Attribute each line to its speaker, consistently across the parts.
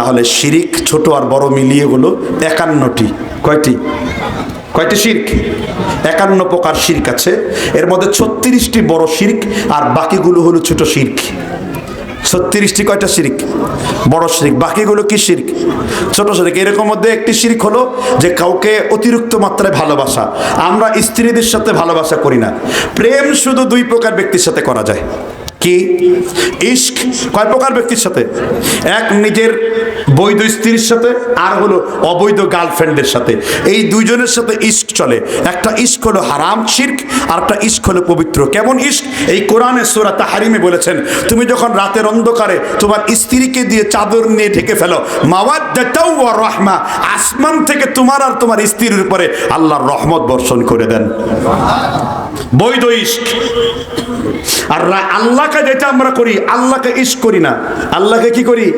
Speaker 1: তাহলে শিরিক ছোট আর বড় মিলিয়ে হলো একান্নটি। কয়টি? কয়টি শির্ক? একান্ন প্রকার শির্ক আছে। এর মধ্যে ছত্রিশটি বড় শির্ক আর বাকিগুলো হলো ছোট শির্ক। ছত্রিশটি কয়টা শিরিক? বড় শিরিক। বাকিগুলো কি শিরিক? ছোট শিরিক। এরকম মধ্যে একটি শিরিক হলো যে কাউকে অতিরিক্ত মাত্রায় ভালোবাসা। আমরা স্ত্রীদের সাথে ভালোবাসা করি না। প্রেম শুধু দুই প্রকার ব্যক্তির সাথে করা যায়। কি? ইস্ক কয় প্রকার ব্যক্তির সাথে? এক নিজের বৈধ স্ত্রীর সাথে, আর হলো অবৈধ গার্লফ্রেন্ডের সাথে। এই দুইজনের সাথে ইস্ক চলে। একটা ইস্ক হলো হারাম শির্ক, আর একটা ইস্ক হলো পবিত্র। কেমন ইস্ক এই কোরআনে সুরা তাহারিমে বলেছেন, তুমি যখন রাতের অন্ধকারে তোমার স্ত্রীকে দিয়ে চাদর নিয়ে ঢেকে ফেলো, মাওয়াদ্দাতাও ওয়া রাহমা, আসমান থেকে তোমার আর তোমার স্ত্রীর উপরে আল্লাহর রহমত বর্ষণ করে দেন। বৈধ ইস্ক। আর আল্লাহকে যেটা আমরা করি, আল্লাহকে ইশ করি না। আল্লাহকে কি করি?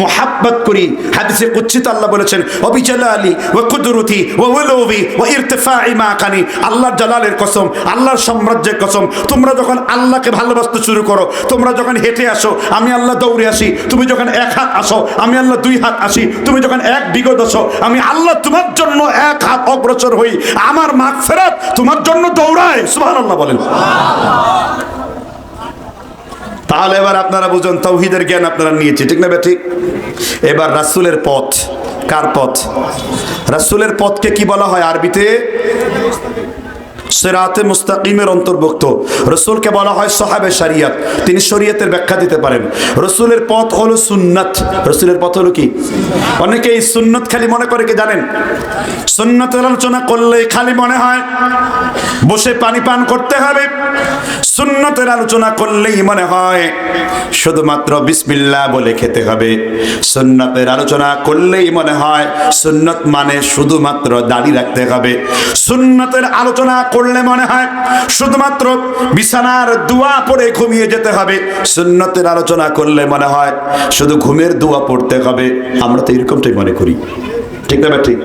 Speaker 1: মোহাব্বত করি। হাদিসে কুচ্ছিত আল্লাহ বলেছেন অবিজালালি ও কুদরতি ও উলুবি ও ইরতিফাই মাকানি আল্লাহর জালালের কসম, আল্লাহর সাম্রাজ্যের কসম। তোমরা যখন আল্লাহকে ভালোবাসতে শুরু করো, তোমরা যখন হেঁটে আসো, আমি আল্লাহ দৌড়ে আসি। তুমি যখন এক হাত আসো, আমি আল্লাহ দুই হাত আসি। তুমি যখন এক বিগত আসো, আমি আল্লাহ তোমার জন্য এক হাত অগ্রসর হই। আমার মাগফিরাত তোমার জন্য দৌড়ায়। সুবহানাল্লাহ বলেন। তাহলে এবার আপনারা বুঝুন, তৌহিদের জ্ঞান আপনারা নিয়েছে, ঠিক না ঠিক এবার রাসুলের পথ, কার পথ? রাসুলের পথকে কি বলা হয় আরবিতে? সেরাতে মুস্তাকিমের অন্তর্ভুক্ত। রসুলকে বলা হয় সাহাবে শরিয়ত। তিনি শরীয়তের ব্যাখ্যা দিতে পারেন। রসুলের পথ হলো সুন্নাত। রসুলের পথ হলো কি? অনেকে এই সুন্নত খালি মনে করে কি জানেন? সুন্নতের আলোচনা করলে খালি মনে হয়, বসে পানি পান করতে হবে। সুন্নতের আলোচনা করলেই মনে হয়, শুধুমাত্র বিসমিল্লা বলে খেতে হবে। সুন্নতের আলোচনা করলেই মনে হয়, সুন্নত মানে শুধুমাত্র দাড়ি রাখতে হবে। সুন্নতের আলোচনা মনে হয় শুধুমাত্র বিছানার দোয়া পড়ে ঘুমিয়ে যেতে হবে, সুন্নতের আলোচনা করলে মনে হয় শুধু ঘুমের দোয়া পড়তে হবে। আমরা তো এরকমটাই মনে করি। ঠিক না ঠিক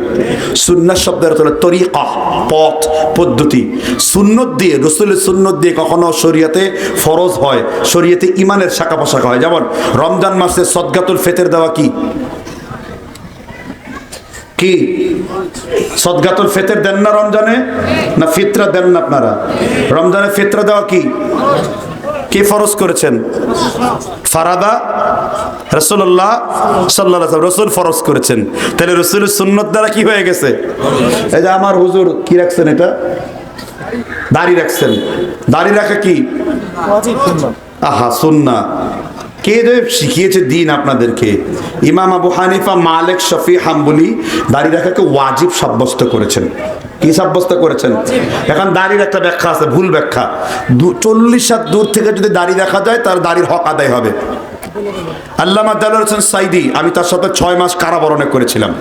Speaker 1: সুন্নাত শব্দের অর্থ তরিকা, পথ, পদ্ধতি। সুন্নত দিয়ে, রসুলের সুন্নত দিয়ে কখনো শরীয়তে ফরজ হয়, শরীয়তে ইমানের শাখা পোশাখা হয়। যেমন রমজান মাসে সদগাতুল ফেতের দেওয়া কি? কি? সদগাতুল ফেতের দেন না রমজানে? না ফিতরা দেন না আপনারা? রমজানে ফিতরা দেওয়া কি? কে ফরজ করেছেন? ফারাদা? রসুল্লাহ সাল্লাহ রসুল ফরজ করেছেন। তাহলে রসুলের সুন্নত দ্বারা কি হয়ে গেছে? এই যে আমার হুজুর কি রাখছেন এটা? দাড়ি রাখছেন। দাড়ি রাখা কি? আহা সুন্না কে শিখিয়েছে দিন আপনাদেরকে? ইমাম আবু হানিফা, মালিক, শফি, হাম্বুলি, দাড়ি রাখাকে ওয়াজিব সাব্যস্ত করেছেন। কি সাব্যস্ত করেছেন? এখন দাড়ির একটা ব্যাখ্যা আছে, ভুল ব্যাখ্যা। চল্লিশ হাত দূর থেকে যদি দাড়ি দেখা যায়, তার দাড়ির হক আদায় হবে। আল্লামা দালাল হোসেন সাইদি, আমি তার সাথে ছয় মাস কারাবরণে করেছিলাম।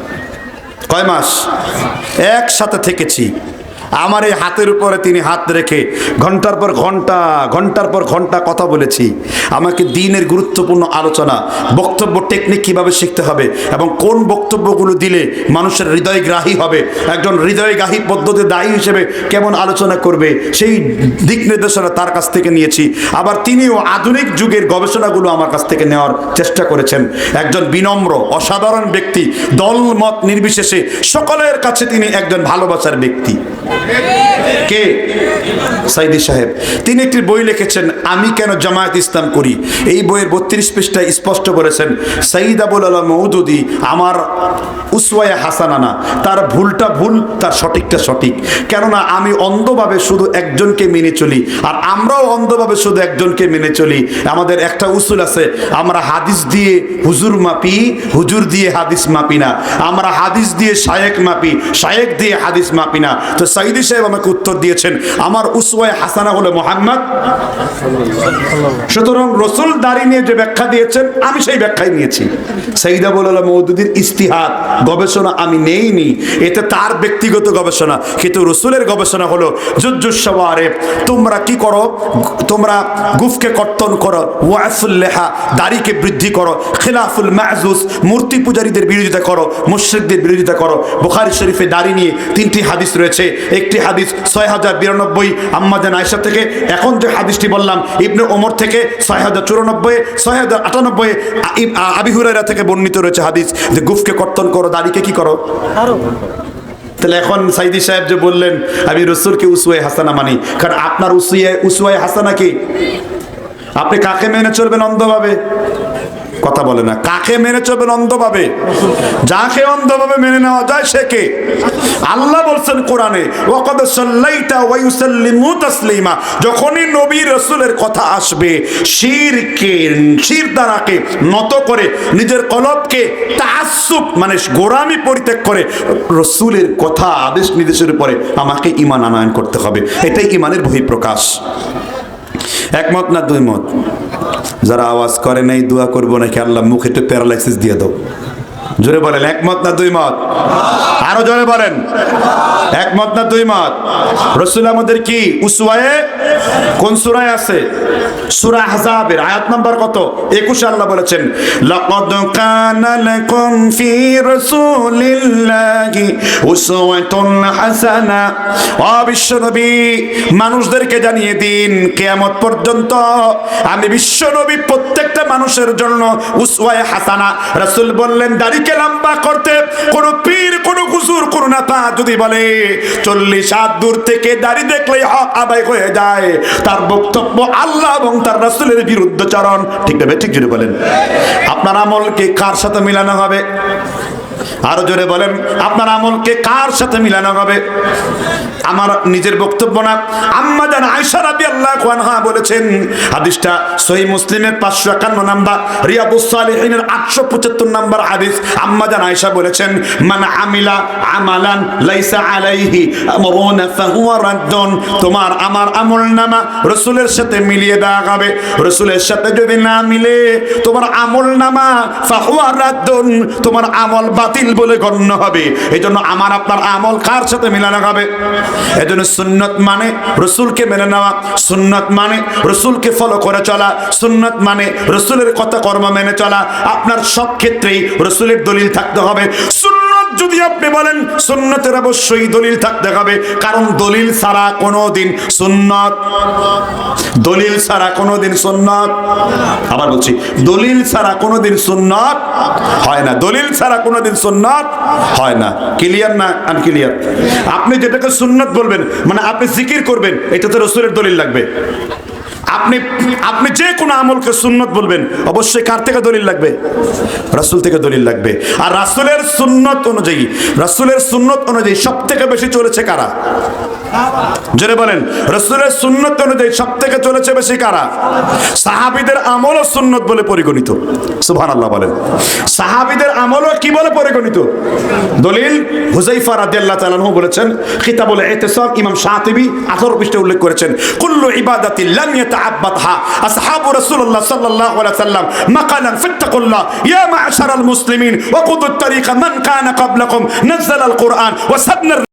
Speaker 1: কয় মাস? একসাথে থেকেছি। আমার এই হাতের উপরে তিনি হাত রেখে ঘণ্টার পর ঘণ্টা, ঘণ্টার পর ঘণ্টা কথা বলেছি। আমাকে দিনের গুরুত্বপূর্ণ আলোচনা, বক্তব্য টেকনিক কীভাবে শিখতে হবে এবং কোন বক্তব্যগুলো দিলে মানুষের হৃদয়গ্রাহী হবে, একজন হৃদয়গ্রাহী পদ্ধতি দায়ী হিসেবে কেমন আলোচনা করবে, সেই দিক নির্দেশনা তার কাছ থেকে নিয়েছি। আবার তিনিও আধুনিক যুগের গবেষণাগুলো আমার কাছ থেকে নেওয়ার চেষ্টা করেছেন। একজন বিনম্র, অসাধারণ ব্যক্তি দল মত নির্বিশেষে সকলের কাছে তিনি একজন ভালোবাসার ব্যক্তি। কে? সাইদি সাহেব, তিনি একটি বই লিখেছেন, আমি কেন জামায়াত ইসলাম করি? এই বইয়ের বত্রিশ পৃষ্ঠায় স্পষ্ট করেছেন সাইদ আবুল আলম মৌদুদি আমার উসওয়ায় হাসানানা, তার ভুলটা ভুল, তার সঠিকটা সঠিক। কেননা আমি অন্ধভাবে শুধু একজনকে মেনে চলি, আর আমরাও অন্ধভাবে শুধু একজনকে মেনে চলি। আমাদের একটা উসুল আছে, আমরা হাদিস দিয়ে হুজুর মাপি, হুজুর দিয়ে হাদিস মাপি না। আমরা হাদিস দিয়ে শায়েক মাপি, শায়েক দিয়ে হাদিস মাপি না। তো সাইদি সাহেব আমাকে উত্তর দিয়েছেন, আমার উসওয়ায় হাসানা হলো মোহাম্মদ। সুতরাং রসুল দাড়ি নিয়ে যে ব্যাখ্যা দিয়েছেন, আমি সেই ব্যাখ্যাই নিয়েছি। সঈদা বলাল মৌদুদির ইস্তিহাদ গবেষণা আমি নেইনি, এতে তার ব্যক্তিগত গবেষণা, কিন্তু রসুলের গবেষণা হলো জুজ্জুসওয়ারে তোমরা কি করো? তোমরা গুফকে কর্তন করো ওয়াফুল্লেহা দাড়িকে বৃদ্ধি করো, খিলাফুল মাহজুস মূর্তি পূজারীদের বিরোধিতা করো, মুশ্রিকদের বিরোধিতা করো। বুখারি শরীফে দাড়ি নিয়ে তিনটি হাদিস রয়েছে এই একটি হাদিস ছয় হাজার বিরানব্বই আম্মাজান আয়সা থেকে। এখন যে হাদিসটি বললাম ইবনে ওমর থেকে ছয় হাজার চুরানব্বই ছয় হাজার আটানব্বই আবি হুরাইরা থেকে বর্ণিত রয়েছে হাদিস যে গুফকে কর্তন করো দাড়িকে কি করো? তাহলে এখন সাইদি সাহেব যে বললেন আমি রসুলকে উসুয়ে হাসানা মানি। কারণ আপনার উসুয়ে উসুয়ে হাসানা কি? আপনি কাকে মেনে চলবেন অন্ধভাবে? কথা বলে না। কাকে মেনে চলবেন অন্ধভাবে? যাকে অন্ধভাবে মেনে নেওয়া যায় সে কে? আল্লাহ বলছেন কোরআনে, ওয়াকাদ যখনই নবী রাসূলের কথা আসবে, শিরকে শির দ্বারাকে নত করে, নিজের কলবকে তাআসসুব মানে গোরামি পরিত্যাগ করে, রসুলের কথা আদেশ নির্দেশের উপরে আমাকে ইমান আনয়ন করতে হবে। এটাই ঈমানের বহিঃপ্রকাশ। একমত না দুই মত যারা আওয়াজ করে নাই, দোয়া করব নাকি? আল্লাহ মুখে একটু প্যারালাইসিস দিয়ে দাও। জোরে বলেন, একমত না দুই মত? আরও জোরে বলেন। একমত না দুই মত? রসুল আমাদের কি, উসওয়ায়ে? কোন সুরায় আছে? সূরা আহজাবের আয়াত নাম্বার কত? 21 আল্লাহ বলেছেন, লাকাদ কানা লাকুম ফি রাসূলিল্লাহি উসওয়াতুন হাসানা। ও বিশ্বনবী মানুষদেরকে জানিয়ে দিন, কিয়ামত পর্যন্ত আমি বিশ্বনবী প্রত্যেকটা মানুষের জন্য উসওয়ায়ে হাসানা। রাসূল বললেন লম্বা করতে, কোন পীর, কোন কুসুর কোন নেতা যদি বলে, চল্লিশ হাত দূর থেকে দাড়ি দেখলেই হক আদায় হয়ে যায়। তার বক্তব্য আল্লাহ এবং তার রাসূলের বিরুদ্ধচারণ ঠিক না ঠিক যদি বলেন। আপনার আমলকে কার সাথে মিলানো হবে? আরও জোরে বলেন, আপনার আমলকে কার সাথে মিলানো হবে? আমার নিজের বক্তব্য না। আম্মা জান আয়েশা রাদিয়াল্লাহু আনহা বলেছেন, হাদিসটা সহিহ মুসলিমের 551 নাম্বার, রিয়াদুস সালিহিনের 875 নাম্বার হাদিস। আম্মা জান আয়েশা বলেছেন, মান আমিলা আমালান লাইসা আলাইহি আমরুনা ফাহুয়া রাদ্দুন। তোমার আমার আমল নামা রাসূলের সাথে মিলিয়ে দেওয়া হবে। রাসূলের সাথে যদি না মিলে, তোমার আমল নামা ফাহুয়া রাদ্দুন। তোমার আমল বাতিল বলে গণ্য হবে। এই জন্য আমার, আপনার আমল কার সাথে মিলানো হবে জন্য সুন্নত মানে রসুলকে মেনে নেওয়া, সুন্নত মানে রসুলকে ফলো করে চলা, সুন্নত মানে রসুলের কথা কর্ম মেনে চলা। আপনার সব ক্ষেত্রেই রসুলের দলিল থাকতে হবে। সুন্নত যদি আপনি বলেন সুন্নতের অবশ্যই দলিল থাকতে হবে, কারণ দলিল ছাড়া কোনোদিন সুন্নত, দলিল ছাড়া কোনোদিন সুন্নত, আবার বলছি, দলিল ছাড়া কোনোদিন সুন্নত হয় না। দলিল ছাড়া কোনোদিন সুন্নত হয় না। ক্লিয়ার না আনক্লিয়ার আপনি যেটাকে সুন্নত বলবেন মানে আপনি জিকির করবেন এটাতে রসুলের দলিল লাগবে। আপনি আপনি যে কোনো আমলকে সুন্নত বলবেন, অবশ্যই কার থেকে দলিল লাগবে? রাসূল থেকে দলিল লাগবে। আর রাসূলের সুন্নত অনুযায়ী, রাসূলের সুন্নত অনুযায়ী সব থেকে বেশি চলেছে কারা? জোরে বলেন, রসুলের সুন্নত অনুযায়ী সব থেকে চলেছে বেশি কারা? সাহাবিদের আমলও সুন্নত বলে পরিগণিত। সুবহান আল্লাহ বলেন। সাহাবিদের আমলও কি বলে পরিগণিত? দলিল হুজাইফা রাদিয়াল্লাহু তাআলা আনহু বলেছেন কিতাবুল ইতিসাম ইমাম শাতিবি 18 পৃষ্ঠায় উল্লেখ করেছেন, কুল্লু ইবাদাতি كعب أصحاب رسول الله صلى الله عليه وسلم مقالا فاتقوا الله. يا معشر المسلمين وقضوا الطريق. من كان قبلكم؟ نزل القرآن وسبنا